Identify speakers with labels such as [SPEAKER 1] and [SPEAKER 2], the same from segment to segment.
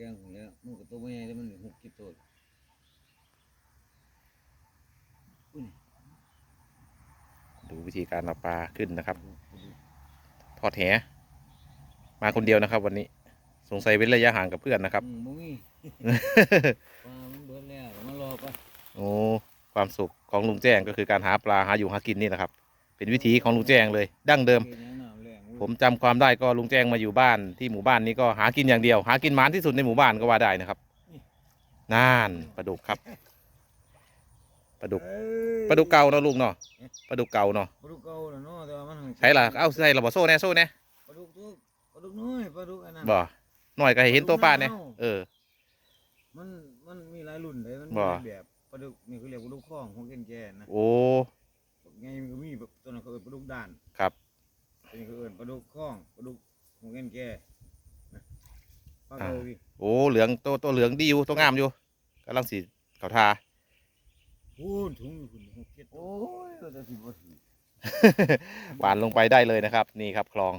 [SPEAKER 1] กงของแล้วมันก็ตัวไม่ใหญ่แล้วมันหกกิโลอุ้ย
[SPEAKER 2] ดูวิธีการเอาปลาขึ้นนะครับ
[SPEAKER 1] ดูดู
[SPEAKER 2] ทอดแหมาคนเดียวนะครับ วันนี้ สงสัยเว้นระยะห่างกับเพื่อนนะครับ
[SPEAKER 1] อืมบ่มีปลามันเบิดแล้วก็มารอปะ
[SPEAKER 2] โอ้ความสุขของลุงแจ้งก็คือการหาปลาหาอยู่หากินนี่นะครับ เป็นวิถีของลุงแจ้งเลย ดั้งเดิม ผมจำความได้ก็ลุงแจ้งมาอยู่บ้านที่หมู่บ้านนี้ก็หากินอย่างเดียว หากินหมานที่สุดในหมู่บ้านก็ว่าได้นะครับน่านปลาดุกครับปลาดุก
[SPEAKER 1] เอ้ย
[SPEAKER 2] ปลาดุกเก่าเนาะลุงเนาะปลาดุกเก่าเนาะ
[SPEAKER 1] ปลาดุกเก่าน่ะเนาะแต่ว่ามัน
[SPEAKER 2] ใช่ล่ะเอาใส่ระบโซ่แน่โซ่แน่
[SPEAKER 1] ปลาดุกตัวปลาดุกน้อยปลาดุกอันนั้น
[SPEAKER 2] บ่หน่อยก็ให้เห็นตัวปลาเนี่ยเออ
[SPEAKER 1] มันมันมีหลายรุ่นเลยมัน
[SPEAKER 2] บ่
[SPEAKER 1] มีหลายแบบปลาดุกนี่เขาเรียกปลาดุกข้องของเกนแก่นะ
[SPEAKER 2] โอ้
[SPEAKER 1] ไงมันก็มีแบบตัวนั้นเขาเอิ้นปลาดุกด่าน
[SPEAKER 2] ครับ
[SPEAKER 1] ตัวนี้เขาเอิ้นปลาดุกข้องปลาดุกของเกนแก่นะปลาเกาดิ
[SPEAKER 2] โอ้เหลืองตัวตัวเหลืองดีอยู่ตัวงามอยู่กำลังสีเขาทา
[SPEAKER 1] พูนถุงอยู่คุณหกเจ็ดโอ้ยเราจะสิบ่ถือ
[SPEAKER 2] หวานลงไปได้เลยนะครับ นี่ครับคลอง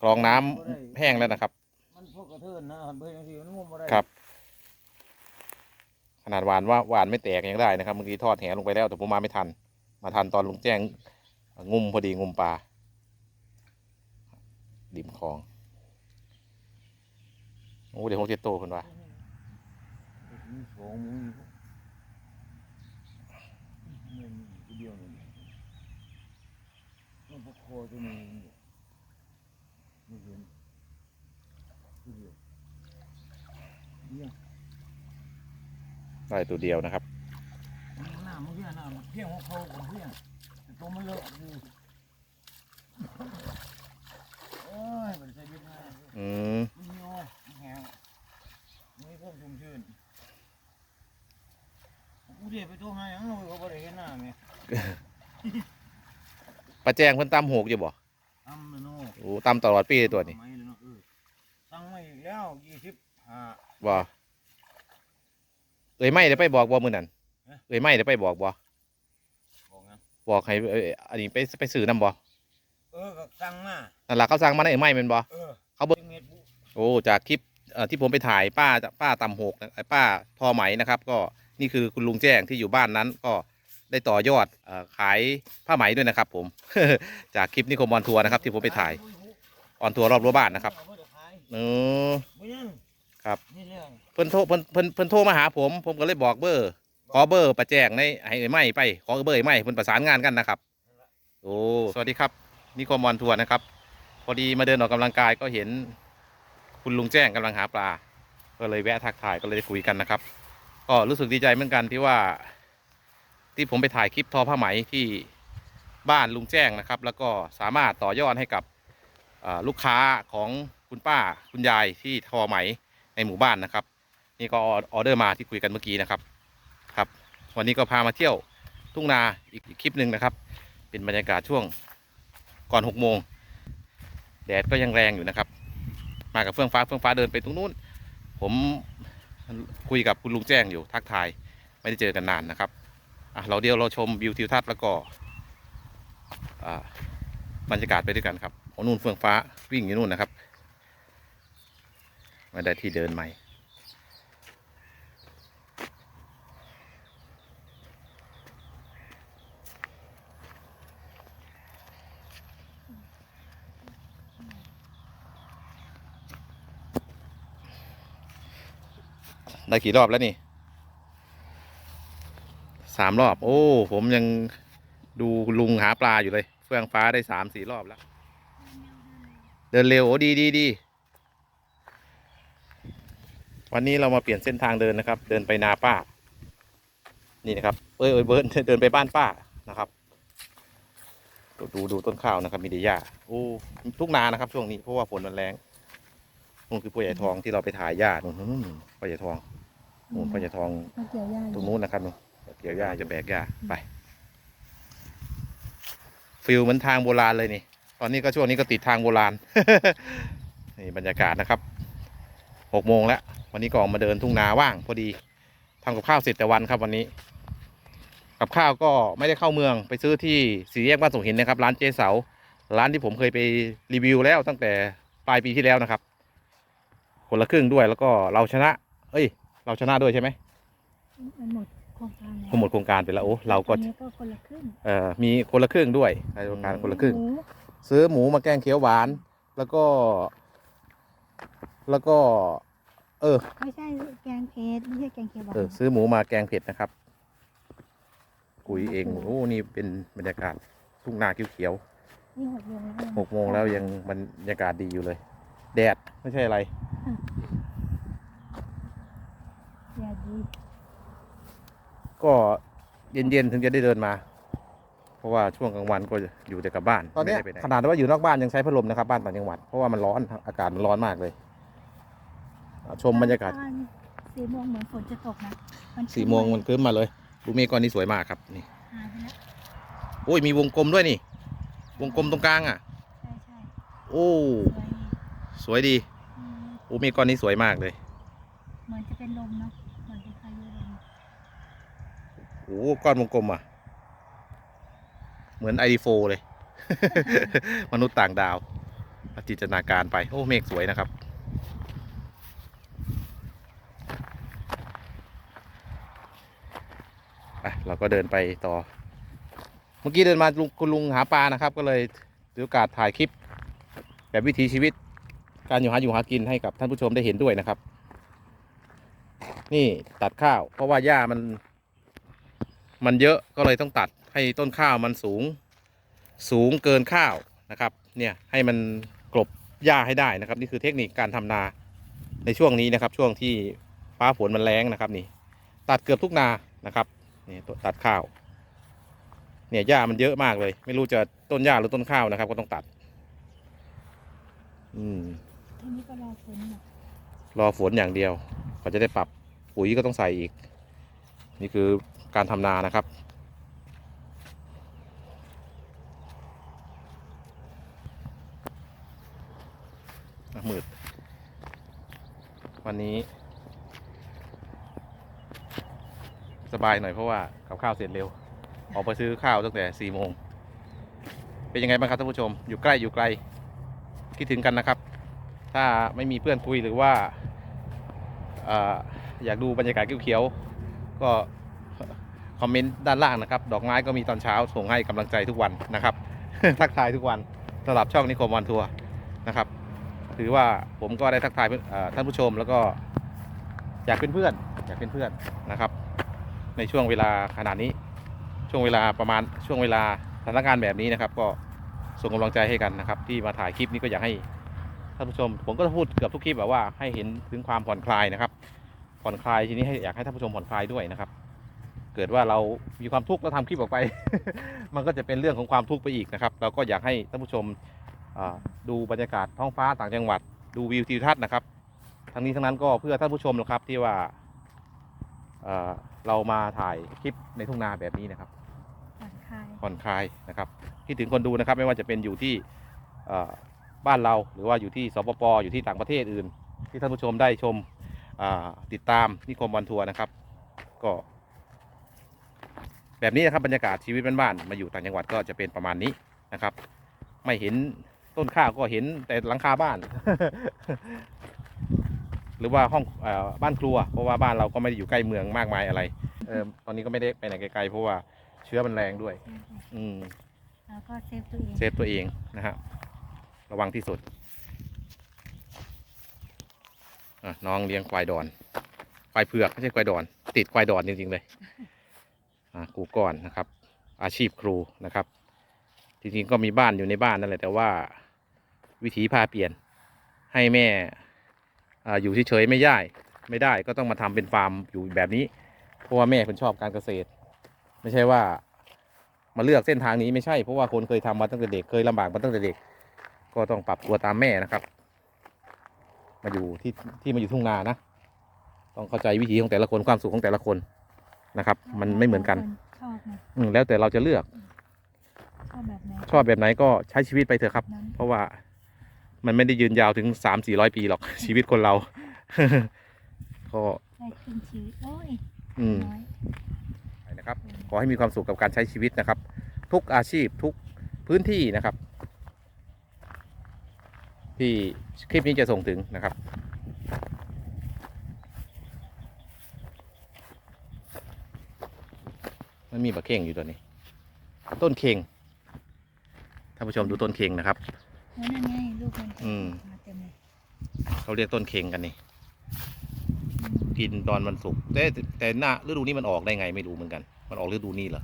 [SPEAKER 2] คลองน้ำแห้งแล้วนะครับ
[SPEAKER 1] มันพวกกระเทินนะหันไปจังซี่มันงมบ่ได้
[SPEAKER 2] ครับ ขนาดหวานว่าหวานไม่แตกยังได้นะครับเมื่อกี้ทอดแหลงไปแล้วแต่ผมมาไม่ทัน มาทันตอนลุงแจ้งงุมพอดีงุมปลา ดิมคลอง โอ้เดี๋ยวหกเจ็ดโตคนว่า
[SPEAKER 1] สองมือเดียวนี่มันพอคอจะมีไม่เห็นตัวเดียวเนี่ย
[SPEAKER 2] ได้ตัวเดียวนะครับ
[SPEAKER 1] หน้ามันเพี้ยหน้ามันเพี้ยของเขาของเพี้ยแต่ตัวมันเลอะอยู่โอ้ยมันใส่เบ็ดง่าย
[SPEAKER 2] อืม
[SPEAKER 1] มันเหนียวมันแห้งมันมีความชุ่มชื้นกูเดี๋ยว ไปโทรหาหยังเราก็บ่ได้เห็นหน้าแม่
[SPEAKER 2] ปลาแจงเพิ่นตำหกอยู่บ่
[SPEAKER 1] ทำเลยเนาะ
[SPEAKER 2] โอ้ตำตลอดปีเลยตัวนี้
[SPEAKER 1] ไม่เลยเนาะเออสั่งมาอีกแล้วยี่สิบห้า
[SPEAKER 2] บ่เอ้ยไม่ได้ไปบอกบ่มื้อนั้น
[SPEAKER 1] ฮะ
[SPEAKER 2] เอ้ยไม่ได้ไปบอกบ่
[SPEAKER 1] บอกงั้น
[SPEAKER 2] บอกให้เอ้ยอันนี้ไปไปซื้อนํบ่
[SPEAKER 1] เออก็สั่งมา
[SPEAKER 2] นั่นล่ะเขาสั่งมาในเอ้ยไม่แม่นบ่
[SPEAKER 1] เออ
[SPEAKER 2] เขาเบิ่ง
[SPEAKER 1] เม็ดบุ
[SPEAKER 2] โอ้จากคลิปเอ่อที่ผมไปถ่ายป้าป้าตำหกนะไอ้ป้าทอไหมนะครับ ก็ นี่คือคุณลุงแจ้งที่อยู่บ้านนั้นก็ได้ต่อยอดอขายผ้าไหมด้วยนะครับ ผม จากคลิปนิคมออนทัวร์นะครับ ที่ผมไปถ่ายออนทัวร์รอบรั้วบ้านนะครับ
[SPEAKER 1] เอาไว้
[SPEAKER 2] อครับ
[SPEAKER 1] เรื่อง
[SPEAKER 2] เพิ่นโทรเพิ่นเพิ่นเพิ่นโทรมาหาผม ผมก็เลยบอกเบอร์ขอเบอร์ประแจ้งในให้เอ้ไม่ไปขอเบอร์เอ้ไม่เพิ่นประสานงานกันนะครับโอ้สวัสดีครับนิคมออนทัวร์นะครับ พอดีมาเดินออกกำลังกายก็เห็น คุณลุงแจ้งกำลังหาปลา ก็เลยแวะทักทายก็เลยคุยกันนะครับ ก็รู้สึกดีใจเหมือนกันที่ว่า ที่ผมไปถ่ายคลิปทอผ้าไหมที่บ้านลุงแจ้งนะครับ แล้วก็สามารถต่อยอดให้กับลูกค้าของคุณป้าคุณยายที่ทอไหมในหมู่บ้านนะครับ นี่ก็ออเดอร์มาที่คุยกันเมื่อกี้นะครับครับ วันนี้ก็พามาเที่ยวทุ่งนาอีกอีกคลิปหนึ่งนะครับ เป็นบรรยากาศช่วงก่อนหกโมงแดดก็ยังแรงอยู่นะครับ มากับเฟื่องฟ้าเฟื่องฟ้าเดินไปตรงนู้น ผม คุยกับคุณลุงแจ้งอยู่ทักทายไม่ได้เจอกันนานนะครับอะเราเดียวเราชมวิวทิวทัศน์แล้วก็บรรยากาศไปด้วยกันครับโอ้นู่นเฟื่องฟ้าวิ่งอยู่นู่นนะครับมาได้ที่เดินใหม่ ได้กี่รอบแล้วนี่สามรอบ โอ้ ผมยังดูลุงหาปลาอยู่เลย เฟื่องฟ้าได้สามสี่รอบแล้ว เดินเร็วโอ้ดีดีดีวันนี้เรามาเปลี่ยนเส้นทางเดินนะครับ เดินไปนาป้า นี่นะครับเอ้ยเอ้ยเบิร์นเดินไปบ้านป้านะครับ ดูดูต้นข้าวนะครับมีเดียาโอ้ทุกนานะครับ ช่วงนี้เพราะว่าฝนมันแรง นู่นคือพ่อใหญ่ทองที่เราไปถ่ายหญ้านู่นนู่นนู่นพ่อใหญ่ทองนู่นพ่อใหญ่ทอง
[SPEAKER 3] มาเกี่ยวหญ้าอ
[SPEAKER 2] ตร
[SPEAKER 3] ยู่
[SPEAKER 2] งนู้นนะครับนู่นเกี่ยวหญ้าจะแบกหญ้าไปฟิลเหมือนทางโบราณเลยนี่ ตอนนี้ก็ช่วงนี้ก็ติดทางโบราณ นี่บรรยากาศนะครับหกโมงแล้ว วันนี้ก็ออกมาเดินทุ่งนาว่างพอดีทำกับข้าวเสร็จแต่วันครับวันนี้ กับข้าวก็ไม่ได้เข้าเมืองไปซื้อที่สี่แยกบ้านสงหินนะครับ ร้านเจเสา ร้านที่ผมเคยไปรีวิวแล้วตั้งแต่ปลายปีที่แล้วนะครับ คนละครึ่งด้วยแล้วก็เราชนะ เอ้ย เราชนะด้วยใช่ไหม
[SPEAKER 3] มันหมดโครงการแล้ว
[SPEAKER 2] พอหมดโครงการไปแล้วโอ้เราก็
[SPEAKER 3] ตอนนี้ก็คนละครึ่ง
[SPEAKER 2] เอ่อมีคนละครึ่งด้วยในโครงการคนละครึ่ง
[SPEAKER 3] หมู
[SPEAKER 2] ซื้อหมูมาแกงเขียวหวาน แล้วก็ แล้วก็ เออ
[SPEAKER 3] ไม่ใช่แกงเผ็ดไม่ใช่แกงเขียวหวาน
[SPEAKER 2] เออซื้อหมูมาแกงเผ็ดนะครับกุยเองโอ้นี่เป็นบรรยากาศทุ่งนาเขียว
[SPEAKER 3] นี่หกโมงแล้ว
[SPEAKER 2] ๆหกโมงแล้วยังบรรยากาศดีอยู่เลย แดดไม่ใช่อะไร
[SPEAKER 3] อย่าดี
[SPEAKER 2] ก็เย็นๆถึงจะได้เดินมา เพราะว่าช่วงกลางวันก็อยู่แต่กับบ้านตอนนี้
[SPEAKER 1] ไม่ได้ไปไหน
[SPEAKER 2] ขนาดว่าอยู่นอกบ้านยังใช้พัดลมนะครับบ้านต่างจังหวัดเพราะว่ามันร้อนอากาศมันร้อนมากเลยอะชมบรรยากาศ
[SPEAKER 3] ตอนสี่โมงเหมือนฝนจะตกนะน
[SPEAKER 2] สี่โมงมันครึ้มมาเลยดูเมฆก้อนนี้สวยมากครับนี่
[SPEAKER 3] หายไปแล้ว
[SPEAKER 2] โอ้ยมีวงกลมด้วยนี่ วงกลมตรงกลางอะ
[SPEAKER 3] ใช่ใช่
[SPEAKER 2] โอ้
[SPEAKER 3] สวยดี
[SPEAKER 2] สวยดี
[SPEAKER 3] อืม
[SPEAKER 2] โอ้เมฆก้อนนี้สวยมากเลย
[SPEAKER 3] เหมือนจะเป็นลมเนาะเหมือนเป็นพายุลม
[SPEAKER 2] โอ้ก้อนวงกลมอะ เหมือนไอดีโฟเลย มนุษย์ต่างดาวจินตนาการไปโอ้เมฆสวยนะครับไปเราก็เดินไปต่อ เมื่อกี้เดินมาลุงคุณลุงหาปลานะครับ ก็เลยถือโอกาสถ่ายคลิป แบบวิถีชีวิต การอยู่หาอยู่หากินให้กับท่านผู้ชมได้เห็นด้วยนะครับ นี่ตัดข้าว เพราะว่าหญ้ามัน มันเยอะก็เลยต้องตัดให้ต้นข้าวมันสูง สูงเกินข้าวนะครับ เนี่ยให้มันกลบหญ้าให้ได้นะครับ นี่คือเทคนิคการทำนาในช่วงนี้นะครับ ช่วงที่ฟ้าฝนมันแรงนะครับ นี่ ตัดเกือบทุกนานะครับนี่ตัดข้าว เนี่ยหญ้ามันเยอะมากเลย ไม่รู้จะต้นหญ้าหรือต้นข้าวนะครับ ก็ต้องตัด อืม
[SPEAKER 3] ทีนี้ก็รอฝน
[SPEAKER 2] รอฝนอย่างเดียวก็จะได้ปรับปุ๋ยก็ต้องใส่อีก นี่คือการทำนานะครับ มืด วันนี้ สบายหน่อยเพราะว่ากับข้าวเสร็จเร็ว ออกไปซื้อข้าวตั้งแต่สี่โมง เป็นยังไงบ้างครับท่านผู้ชม อยู่ใกล้อยู่ไกล คิดถึงกันนะครับ ถ้าไม่มีเพื่อนคุยหรือว่าอยากดูบรรยากาศเขียวๆก็คอมเมนต์ด้านล่างนะครับ ดอกไม้ก็มีตอนเช้าส่งให้กำลังใจทุกวันนะครับ ทักทายทุกวันสำหรับช่องนิคมวันทัวร์นะครับถือว่าผมก็ได้ทักทายท่านผู้ชมแล้วก็อยากเป็นเพื่อนอยากเป็นเพื่อนนะครับ ในช่วงเวลาขนาดนี้ช่วงเวลาประมาณช่วงเวลาสถานการณ์แบบนี้นะครับ ก็ส่งกำลังใจให้กันนะครับ ที่มาถ่ายคลิปนี้ก็อยากให้ ท่านผู้ชมผมก็พูดเกือบทุกคลิปแบบว่าให้เห็นถึงความผ่อนคลายนะครับ ผ่อนคลายทีนี้ให้อยากให้ท่านผู้ชมผ่อนคลายด้วยนะครับ เกิดว่าเรามีความทุกข์แล้วทำคลิปออกไป มันก็จะเป็นเรื่องของความทุกข์ไปอีกนะครับ เราก็อยากให้ท่านผู้ชมอ่าดูบรรยากาศท้องฟ้าต่างจังหวัด ดูวิวทิวทัศน์นะครับ ทั้งนี้ทั้งนั้นก็เพื่อท่านผู้ชมนะครับที่ว่าเอ่อเรามาถ่ายคลิปในทุ่งนาแบบนี้นะครับ
[SPEAKER 3] ผ่อนคลาย
[SPEAKER 2] ผ่อนคลายนะครับคิดถึงคนดูนะครับ ไม่ว่าจะเป็นอยู่ที่เอ่อ บ้านเรา หรือว่าอยู่ที่สปปอยู่ที่ต่างประเทศอื่น ที่ท่านผู้ชมได้ชมอ่าติดตามนิคมวันทัวร์นะครับ ก็ แบบนี้นะครับบรรยากาศชีวิตบ้านๆมาอยู่ต่างจังหวัดก็จะเป็นประมาณนี้นะครับ ไม่เห็นต้นข้าวก็เห็นแต่หลังคาบ้าน หรือว่าห้องเออบ้านครัว เพราะว่าบ้านเราก็ไม่ได้อยู่ใกล้เมืองมากมายอะไรเออตอนนี้ก็ไม่ได้ไปไหนไกลๆเพราะว่าเชื้อมันแรงด้วย
[SPEAKER 3] ใช่ใช่
[SPEAKER 2] อืม
[SPEAKER 3] แล้วก็เซฟตัวเอง
[SPEAKER 2] เซฟตัวเองนะฮะ ระวังที่สุดอะน้องเลี้ยงควายดอน ควายเผือกไม่ใช่ควายดอน ติดควายดอนจริงๆเลยอะกูก่อนนะครับ อาชีพครูนะครับ จริงๆก็มีบ้านอยู่ในบ้านนั่นแหละแต่ว่าวิถีพาเปลี่ยนให้แม่อ่าอยู่เฉยๆไม่ได้ไม่ได้ก็ต้องมาทำเป็นฟาร์มอยู่แบบนี้ เพราะว่าแม่เป็นชอบการเกษตร ไม่ใช่ว่ามาเลือกเส้นทางนี้ไม่ใช่เพราะว่าคนเคยทำมาตั้งแต่เด็กเคยลำบากมาตั้งแต่เด็ก ก็ต้องปรับตัวตามแม่นะครับ มาอยู่ที่ที่มาอยู่ทุ่งนานะ ต้องเข้าใจวิถีของแต่ละคนความสุขของแต่ละคนนะครับ มันไม่เหมือนกัน
[SPEAKER 3] ชอบนะ
[SPEAKER 2] อืมแล้วแต่เราจะเลือก
[SPEAKER 3] ชอบแบบไหน
[SPEAKER 2] ชอบแบบไหนก็ใช้ชีวิตไปเถอะครับ
[SPEAKER 3] นั้น
[SPEAKER 2] เพราะว่ามันไม่ได้ยืนยาวถึงสามสี่ร้อยปีหรอก ชีวิตคนเรา ก็
[SPEAKER 3] ได้ครึ่งชีวิตโอ้ย
[SPEAKER 2] อืม
[SPEAKER 3] น้อย
[SPEAKER 2] นะครับ ขอให้มีความสุขกับการใช้ชีวิตนะครับ ทุกอาชีพทุกพื้นที่นะครับ ที่คลิปนี้จะส่งถึงนะครับ มันมีบะเข่งอยู่ตัวนี้ ต้นเข่งท่านผู้ชมดูต้นเข่งนะครับ
[SPEAKER 3] นั่นไงลูกมัน
[SPEAKER 2] อืม
[SPEAKER 3] เขา
[SPEAKER 2] เรียกต้นเข่งกันนี่กินตอนมันสุกแต่แต่หน้าฤดูนี้มันออกได้ไงไม่รู้เหมือนกัน มันออกฤดูนี้เหรอ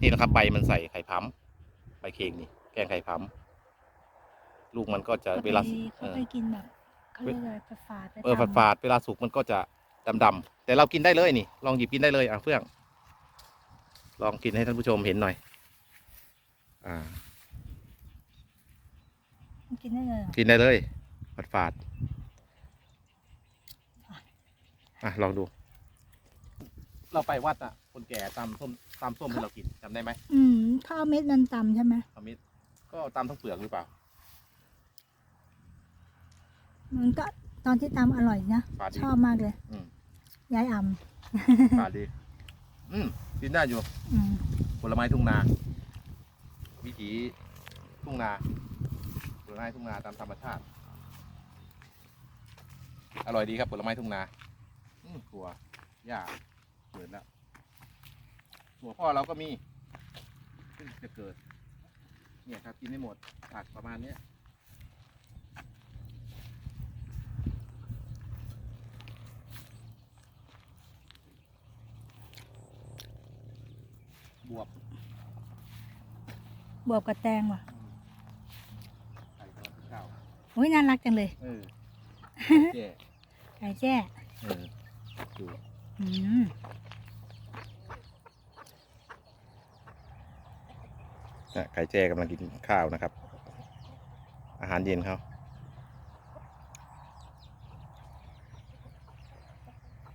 [SPEAKER 2] นี่นะครับใบมันใส่ไข่พั้มใบเข่งนี่แกงไข่พั้ม ลูกมันก็จะ
[SPEAKER 3] เขา
[SPEAKER 2] เวลา
[SPEAKER 3] ไป
[SPEAKER 2] เอ
[SPEAKER 3] เขา
[SPEAKER 2] อ
[SPEAKER 3] ไปกินแบบเขาเรียกอะไรฝาดๆไป
[SPEAKER 2] เออฝาด
[SPEAKER 3] ตำ
[SPEAKER 2] ฝาดๆเวลาสุกมันก็จะดำๆแต่เรากินได้เลยนี่ ลองหยิบกินได้เลยอะเฟื่อง ลองกินให้ท่านผู้ชมเห็นหน่อย อ่า
[SPEAKER 3] มันกินได้เลยเหรอ
[SPEAKER 2] กินได้เลยฝาดฝาดอะลองดู เราไปวัดอะ คนแก่ตำส้มตำส้มให้เรากินจำได้ไหม
[SPEAKER 3] อืมข้าวเม็ดมันตำใช่ไหม
[SPEAKER 2] อามิตรก็ตำทั้งเปลือกหรือเปล่า
[SPEAKER 3] มันก็ตอนที่ตำอร่อยนะ
[SPEAKER 2] ฝาดดี
[SPEAKER 3] ชอบมากเลย
[SPEAKER 2] อืม
[SPEAKER 3] ยายอ่
[SPEAKER 2] ฝาดดี อืมกินได้อยู่ำ
[SPEAKER 3] อืม
[SPEAKER 2] ผลไม้ทุ่งนา วิถีทุ่งนาผลไม้ทุ่งนาตามธรรมชาติ อร่อยดีครับผลไม้ทุ่งนาอืมถั่วหญ้าเกิดแล้วถั่วพ่อเราก็มีซึ่งจะเกิด เนี่ยครับกินไม่หมดผักประมาณเนี้ยบวบบ
[SPEAKER 3] วบกับแตงว่ะ
[SPEAKER 2] ไข่ตอนเช้า
[SPEAKER 3] โอ้ยน่ารักจังเลย
[SPEAKER 2] เออแย่
[SPEAKER 3] ไก่แจ้
[SPEAKER 2] เออดู
[SPEAKER 3] อืม
[SPEAKER 2] นะไก่แจ้กำลังกินข้าวนะครับ อาหารเย็นเขา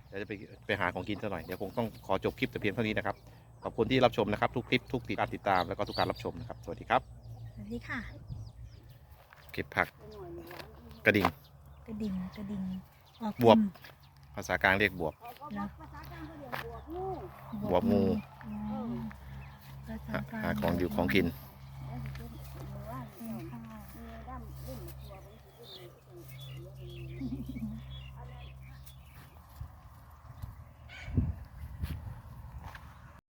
[SPEAKER 2] เดี๋ยวจะไปไปหาของกินซะหน่อย เดี๋ยวคงต้องขอจบคลิปแต่เพียงเท่านี้นะครับ ขอบคุณที่รับชมนะครับ ทุกคลิปทุกการติดตามแล้วก็ทุกการรับชมนะครับ สวัสดีครับ
[SPEAKER 3] สวัสดีค่ะ
[SPEAKER 2] เก็บผักกระดิ่ง
[SPEAKER 3] กระดิ่งกระดิ่งออก
[SPEAKER 2] บวบ
[SPEAKER 3] กิน
[SPEAKER 2] ภาษากลางเรียกบวบ
[SPEAKER 3] แล้ว
[SPEAKER 2] บวบงู
[SPEAKER 3] อืมภาษา
[SPEAKER 2] หาก
[SPEAKER 3] ลาง
[SPEAKER 2] หาของอยู่ของกิน
[SPEAKER 3] เป็นข้าว